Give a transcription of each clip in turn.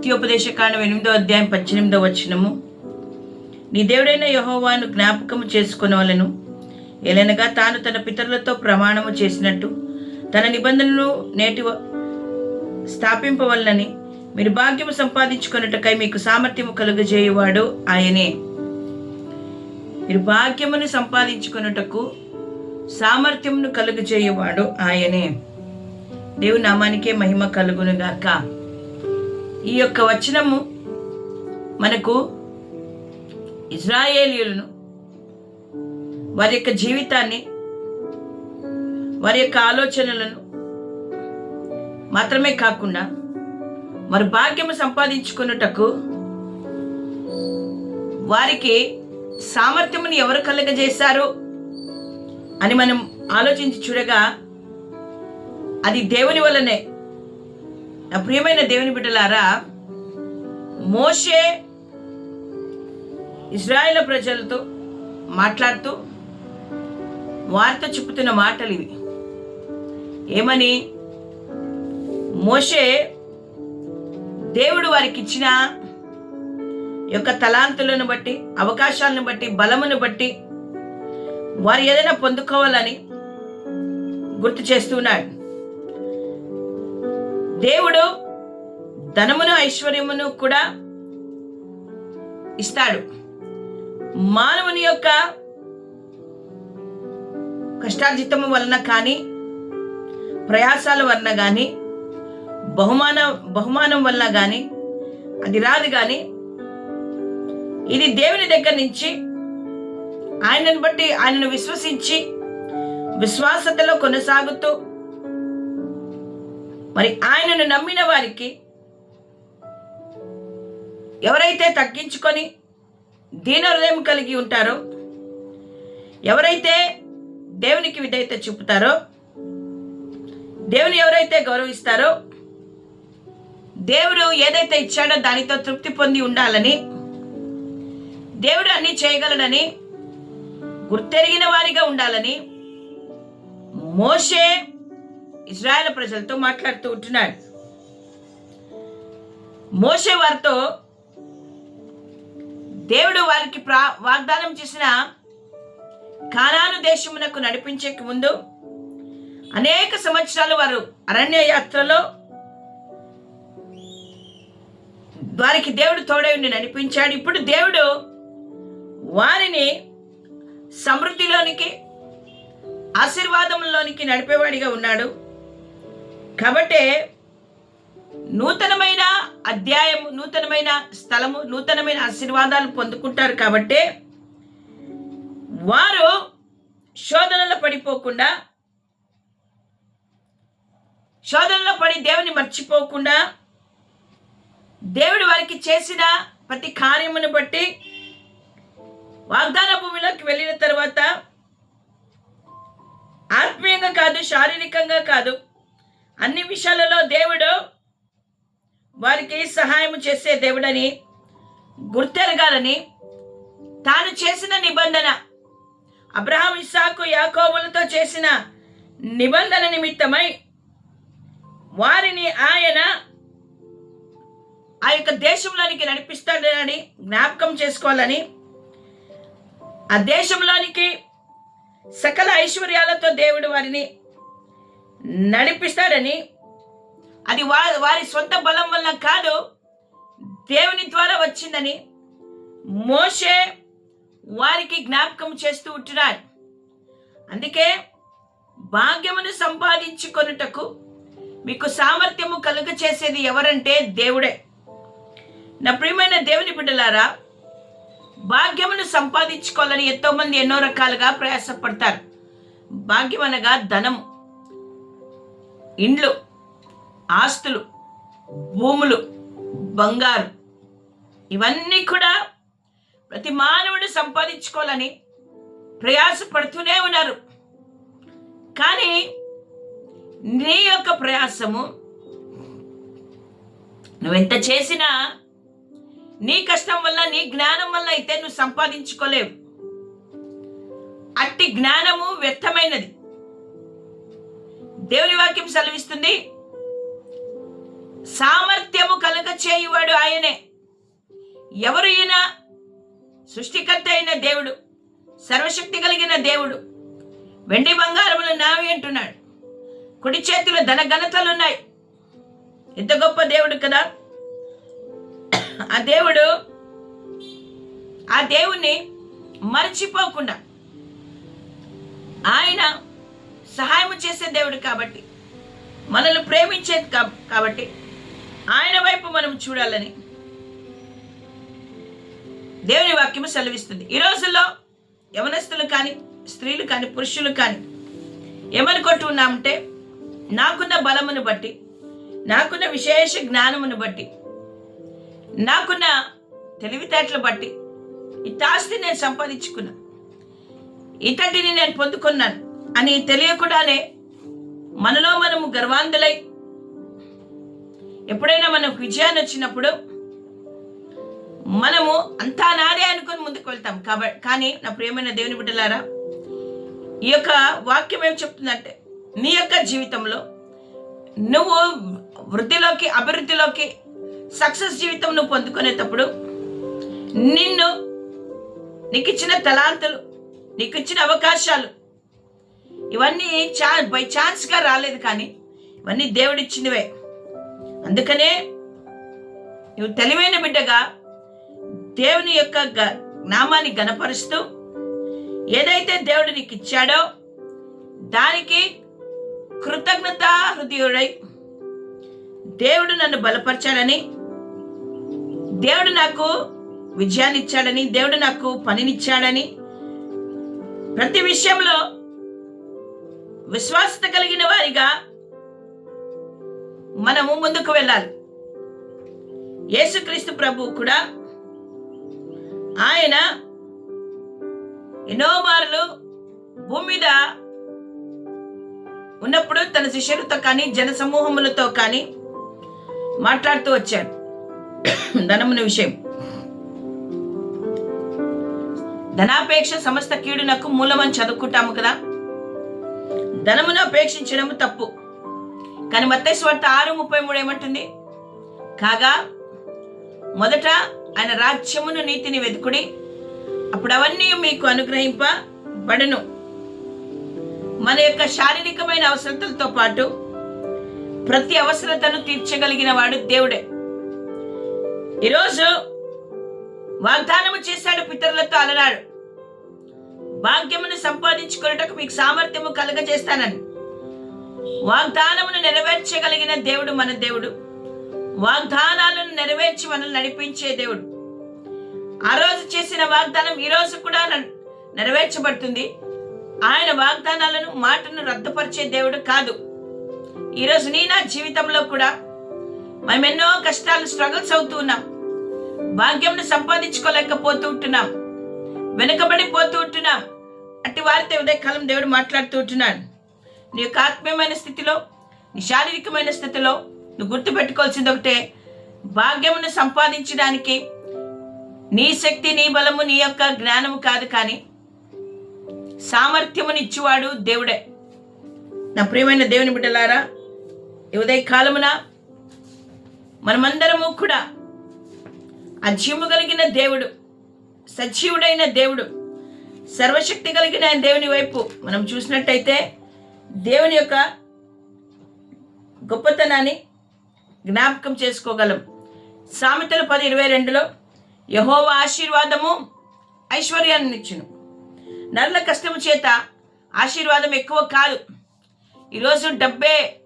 ద్వితీయోపదేశ కాండం ఎనిమిదో అధ్యాయం పద్దెనిమిదో వచనము. నీ దేవుడైన యహోవాను జ్ఞాపకము చేసుకునవలను ఎలనగా తాను తన పితరులతో ప్రమాణము చేసినట్టు తన నిబంధనలు నేటి స్థాపింపవల్లని స్థాపింపవలనని మీరు భాగ్యము సంపాదించుకొనుటకై మీకు సామర్థ్యము కలుగజేయువాడు ఆయనే. మీరు భాగ్యమును సంపాదించుకొనుటకు సామర్థ్యమును కలుగజేయువాడు ఆయనే. దేవుని నామానికే మహిమ కలుగునుగాక. ఈ యొక్క వచనము మనకు ఇజ్రాయేలీలను వారి యొక్క జీవితాన్ని వారి యొక్క ఆలోచనలను మాత్రమే కాకుండా వారి భాగ్యము సంపాదించుకున్నటకు వారికి సామర్థ్యమును ఎవరు కలగజేశారు అని మనం ఆలోచించి చూడగా అది దేవుని వల్లనే నా ప్రియమైన దేవుని బిడ్డలారా మోషే ఇజ్రాయేల్ ప్రజలతో మాట్లాడుతూ వారితో చెప్పుతున్న మాటలు ఇవి. ఏమని? మోషే దేవుడు వారికి ఇచ్చిన యొక్క తలాంతులను బట్టి అవకాశాలను బట్టి బలమును బట్టి వారు ఏదైనా పొందుకోవాలని గుర్తు చేస్తున్నాడు దేవుడు ధనమును ఐశ్వర్యమును కూడా ఇస్తాడు. మానవుని యొక్క కష్టార్జితము వలన కానీ ప్రయాసాల వలన కానీ బహుమాన బహుమానం వలన కానీ అది రాదు కానీ ఇది దేవుని దగ్గర నుంచి ఆయనను బట్టి ఆయనను విశ్వసించి విశ్వాసతలో కొనసాగుతూ మరి ఆయనను నమ్మిన వారికి ఎవరైతే తగ్గించుకొని దీన హృదయం కలిగి ఉంటారో ఎవరైతే దేవునికి విధేయత చూపుతారో దేవుని ఎవరైతే గౌరవిస్తారో దేవుడు ఏదైతే ఇచ్చాడో దానితో తృప్తి పొంది ఉండాలని దేవుడు అన్ని చేయగలడని గుర్తెరిగిన వారిగా ఉండాలని మోషే ఇజ్రాయెల్ ప్రజలతో మాట్లాడుతూ ఉంటున్నాడు. మోషే వారితో దేవుడు వారికి ప్రా వాగ్దానం చేసిన కానాను దేశమునకు నడిపించే ముందు అనేక సంవత్సరాలు వారు అరణ్య యాత్రలో వారికి దేవుడు తోడై ఉండి నడిపించాడు. ఇప్పుడు దేవుడు వారిని సమృద్ధిలోనికి ఆశీర్వాదంలోనికి నడిపేవాడిగా ఉన్నాడు. కాబట్టి నూతనమైన అధ్యాయము నూతనమైన స్థలము నూతనమైన ఆశీర్వాదాలు పొందుకుంటారు కాబట్టే వారు శోధనలో పడిపోకుండా శోధనలో పడి దేవుని మర్చిపోకుండా దేవుడు వారికి చేసిన ప్రతి కార్యమును బట్టి వాగ్దాన భూమిలోకి వెళ్ళిన తర్వాత ఆత్మీయంగా కాదు శారీరకంగా కాదు అన్ని విషయాలలో దేవుడు వారికి సహాయం చేసే దేవుడని గుర్తెరగాలని తాను చేసిన నిబంధన అబ్రహాం ఇస్సాకు యాకోబులతో చేసిన నిబంధన నిమిత్తమై వారిని ఆయన ఆ యొక్క దేశంలోనికి నడిపిస్తాడని జ్ఞాపకం చేసుకోవాలని ఆ దేశంలోనికి సకల ఐశ్వర్యాలతో దేవుడు వారిని నడిపిస్తాడని అది వా వారి సొంత బలం వల్ల కాదు దేవుని ద్వారా వచ్చిందని మోషే వారికి జ్ఞాపకం చేస్తూ ఉంటున్నాడు. అందుకే భాగ్యమును సంపాదించుకొనుటకు మీకు సామర్థ్యము కలుగ చేసేది ఎవరంటే దేవుడే. నా ప్రియమైన దేవుని బిడ్డలారా భాగ్యమును సంపాదించుకోవాలని ఎంతోమంది ఎన్నో రకాలుగా ప్రయాసపడతారు. భాగ్యం అనగా ధనము. ఇండ్లు ఆస్తులు భూములు బంగారు ఇవన్నీ కూడా ప్రతి మానవుడు సంపాదించుకోవాలని ప్రయాసపడుతూనే ఉన్నారు. కానీ నీ యొక్క ప్రయాసము నువ్వెంత చేసినా నీ కష్టం వల్ల నీ జ్ఞానం వల్ల అయితే నువ్వు సంపాదించుకోలేవు. అట్టి జ్ఞానము వ్యర్థమైనది. దేవుని వాక్యం సెలవిస్తుంది. సామర్థ్యము కలగ చేయువాడు ఆయనే. ఎవరు ఈయన సృష్టికర్త అయిన దేవుడు సర్వశక్తి కలిగిన దేవుడు. వెండి బంగారములు నావి అంటున్నాడు. కుడి చేతిలో ధన ఘనతలున్నాయి ఎంత గొప్ప దేవుడు కదా. ఆ దేవుడు ఆ దేవుణ్ణి మర్చిపోకుండా ఆయన సహాయం చేసే దేవుడు కాబట్టి మనల్ని ప్రేమించేది కాబట్టి ఆయన వైపు మనం చూడాలని దేవుని వాక్యము సెలవిస్తుంది. ఈ రోజుల్లో యవనస్తులు కానీ స్త్రీలు కానీ పురుషులు కానీ ఏమనుకుంటున్నామంటే నాకున్న బలమును బట్టి నాకున్న విశేష జ్ఞానమును బట్టి నాకున్న తెలివితేటలు బట్టి ఇంత ఆస్తి నేను సంపాదించుకున్నాను ఇంతటిని నేను పొందుకున్నాను. అని తెలియకుండానే మనలో మనము గర్వాంధులై ఎప్పుడైనా మనకు విజయాన్ని వచ్చినప్పుడు మనము అంతా నాదే అనుకుని ముందుకు వెళ్తాం. కాబట్టి కానీ నా ప్రియమైన దేవుని బిడ్డలారా ఈ యొక్క వాక్యం ఏం చెప్తుందంటే నీ యొక్క జీవితంలో నువ్వు వృద్ధిలోకి అభివృద్ధిలోకి సక్సెస్ జీవితం నువ్వు పొందుకునేటప్పుడు నిన్ను నీకు ఇచ్చిన తలాంతులు నీకు ఇచ్చిన అవకాశాలు ఇవన్నీ చా బై ఛాన్స్గా రాలేదు కానీ ఇవన్నీ దేవుడిచ్చినవే. అందుకనే నువ్వు తెలివైన బిడ్డగా దేవుని యొక్క గ- నామాన్ని గనపరుస్తూ ఏదైతే దేవుడు నీకు ఇచ్చాడో దానికి కృతజ్ఞత హృదయుడై దేవుడు నన్ను బలపరిచాడని దేవుడు నాకు విజయాన్ని ఇచ్చాడని దేవుడు నాకు పనినిచ్చాడని ప్రతి విషయంలో విశ్వాసత కలిగిన వారిగా మనము ముందుకు వెళ్ళాలి. యేసుక్రీస్తు ప్రభు కూడా ఆయన ఎన్నో మార్లు భూమి మీద ఉన్నప్పుడు తన శిష్యులతో కానీ జన సమూహములతో కానీ మాట్లాడుతూ వచ్చాడు. ధనమున విషయం. ధనాపేక్ష సమస్త కీడునకు మూలమని చదువుకుంటాము కదా. ధనమును అపేక్షించడం తప్పు. కానీ మత్తయి స్వార్థ ఆరు ముప్పై మూడు ఏమంటుంది? కాగా మొదట ఆయన రాజ్యమును నీతిని వెతుకుడి అప్పుడు అవన్నీ మీకు అనుగ్రహింపబడను. మన యొక్క శారీరకమైన అవసరతలతో పాటు ప్రతి అవసరతను తీర్చగలిగిన వాడు దేవుడే. ఈరోజు వాగ్దానము చేశాడు పితరులతో అలనాడు. భాగ్యమును సంపాదించుకున్నటకు మీకు సామర్థ్యము కలగజేస్తానని. వాగ్దానమును నెరవేర్చగలిగిన దేవుడు మన దేవుడు. వాగ్దానాలను నెరవేర్చి మనల్ని నడిపించే దేవుడు. ఆ రోజు చేసిన వాగ్దానం ఈ రోజు కూడా నెరవేర్చబడుతుంది. ఆయన వాగ్దానాలను మాటను రద్దుపరిచే దేవుడు కాదు. ఈరోజు నీ నా జీవితంలో కూడా మనం ఎన్నో కష్టాలు స్ట్రగుల్స్ అవుతూ ఉన్నాం. భాగ్యంను సంపాదించుకోలేకపోతూ ఉంటున్నాం. వెనుకబడిపోతూ ఉంటున్నాం. అట్టి వారితో ఉదయకాలం దేవుడు మాట్లాడుతూ ఉంటున్నాడు. నీ యొక్క ఆత్మీయమైన స్థితిలో నీ శారీరకమైన స్థితిలో నువ్వు గుర్తుపెట్టుకోవాల్సింది ఒకటే. భాగ్యమును సంపాదించడానికి నీ శక్తి నీ బలము నీ యొక్క జ్ఞానము కాదు కానీ సామర్థ్యమునిచ్చువాడు దేవుడే. నా ప్రియమైన దేవుని బిడ్డలారా ఉదయ కాలమున మనమందరము కూడా అజ్యము కలిగిన దేవుడు సజీవుడైన దేవుడు. సర్వశక్తి కలిగిన ఆయన దేవుని వైపు మనం చూసినట్టయితే దేవుని యొక్క గొప్పతనాన్ని జ్ఞాపకం చేసుకోగలం. సామెతలు పది ఇరవై రెండులో యహోవ ఆశీర్వాదము ఐశ్వర్యాన్ని ఇచ్చును. నరుల కష్టము చేత ఆశీర్వాదం ఎక్కువ కాదు. ఈరోజు డబ్బే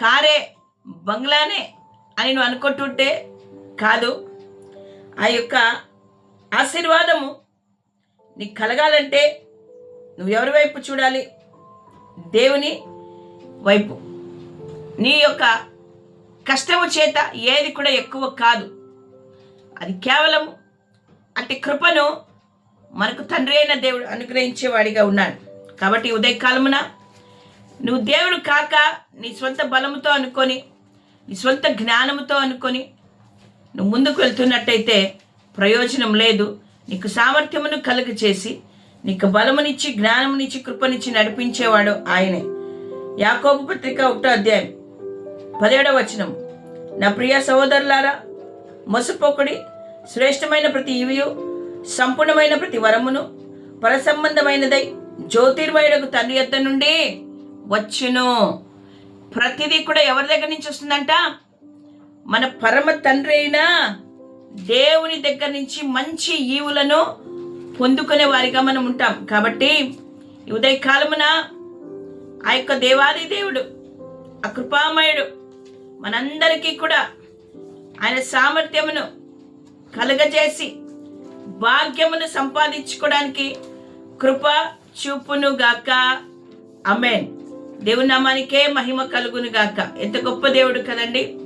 కారే బంగ్లానే అని నువ్వు అనుకుంటుంటే కాదు. ఆ యొక్క ఆశీర్వాదము నీకు కలగాలంటే నువ్వు ఎవరి వైపు చూడాలి? దేవుని వైపు. నీ యొక్క కష్టము చేత ఏది కూడా ఎక్కువ కాదు. అది కేవలం అంటే కృపను మనకు తండ్రి అయిన దేవుడు అనుగ్రహించేవాడిగా ఉన్నాడు. కాబట్టి ఉదయకాలమున నువ్వు దేవుడు కాక నీ సొంత బలముతో అనుకొని నీ సొంత జ్ఞానముతో అనుకొని నువ్వు ముందుకు వెళ్తున్నట్టయితే ప్రయోజనం లేదు. నీకు సామర్థ్యమును కలుగ చేసి నీకు బలమునిచ్చి జ్ఞానమునిచ్చి కృపనిచ్చి నడిపించేవాడు ఆయనే. యాకోబు పత్రిక ఒకటో అధ్యాయం పదిహేడవ వచనం. నా ప్రియ సహోదరులారా మొసపోకుడి శ్రేష్టమైన ప్రతి ఇవియు సంపూర్ణమైన ప్రతి వరమును పరసంబంధమైనదై జ్యోతిర్మయుడకు తండ్రి యొద్ద నుండి వచ్చును. ప్రతిదీ కూడా ఎవరి దగ్గర నుంచి వస్తుందంట? మన పరమ తండ్రి అయినా దేవుని దగ్గర నుంచి మంచి ఈవులను పొందుకునే వారిగా మనం ఉంటాం. కాబట్టి ఉదయకాలమున ఆ యొక్క దేవాది దేవుడు ఆ కృపామయుడు మనందరికీ కూడా ఆయన సామర్థ్యమును కలుగజేసి భాగ్యమును సంపాదించుకోవడానికి కృప చూపును గాక. అమెన్ దేవునామానికే మహిమ కలుగును గాక. ఎంత గొప్ప దేవుడు కదండి.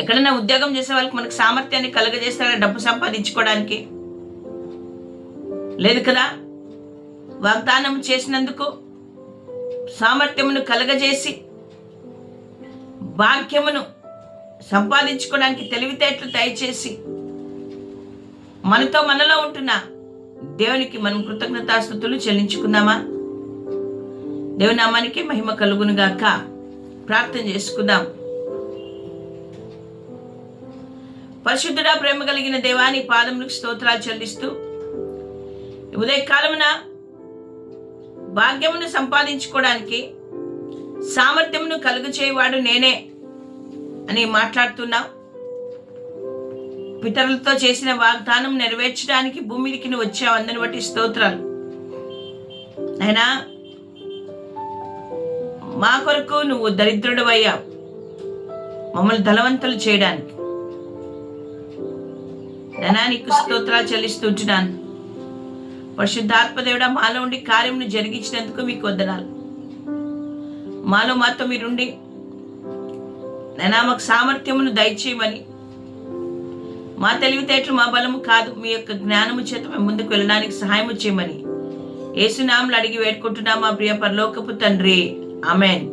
ఎక్కడైనా ఉద్యోగం చేసే వాళ్ళకి మనకు సామర్థ్యాన్ని కలుగజేస్తారా డబ్బు సంపాదించుకోవడానికి. లేదు కదా? వాగ్దానం చేసినందుకు సామర్థ్యమును కలగజేసి భాగ్యమును సంపాదించుకోవడానికి తెలివితేటలు దయచేసి మనతో మనలో ఉంటున్న దేవునికి మనం కృతజ్ఞతాస్థుతులు చెల్లించుకుందామా? దేవునామానికి మహిమ కలుగునుగాక. ప్రార్థన చేసుకుందాం. పరిశుద్ధుడా ప్రేమ కలిగిన దేవాని పాదములకు స్తోత్రాలు చెల్లిస్తూ ఉదయకాలమున భాగ్యమును సంపాదించుకోవడానికి సామర్థ్యమును కలుగు చేయవాడు నేనే అని మాట్లాడుతున్నా. పితరులతో చేసిన వాగ్దానం నెరవేర్చడానికి భూమికి నువ్వు వచ్చావు అందని బట్టి స్తోత్రాలు. అయినా మా కొరకు నువ్వు దరిద్రుడు అయ్యావు మమ్మల్ని ధనవంతులు చేయడానికి. నైనా నీకు స్తోత్రాలు చెల్లిస్తుంటున్నాను. పరిశుద్ధాత్మదేవుడ మాలో ఉండి కార్యమును జరిగించినందుకు మీకు వందనాలు. మాలో మాతో మీరుండి నైనా మాకు సామర్థ్యమును దయచేయమని. మా తెలివితేటలు మా బలము కాదు మీ యొక్క జ్ఞానము చేత మేము ముందుకు వెళ్ళడానికి సహాయం చేయమని. ఏసునాములు అడిగి వేడుకుంటున్నా మా ప్రియ పరలోకపు తండ్రి. అమెన్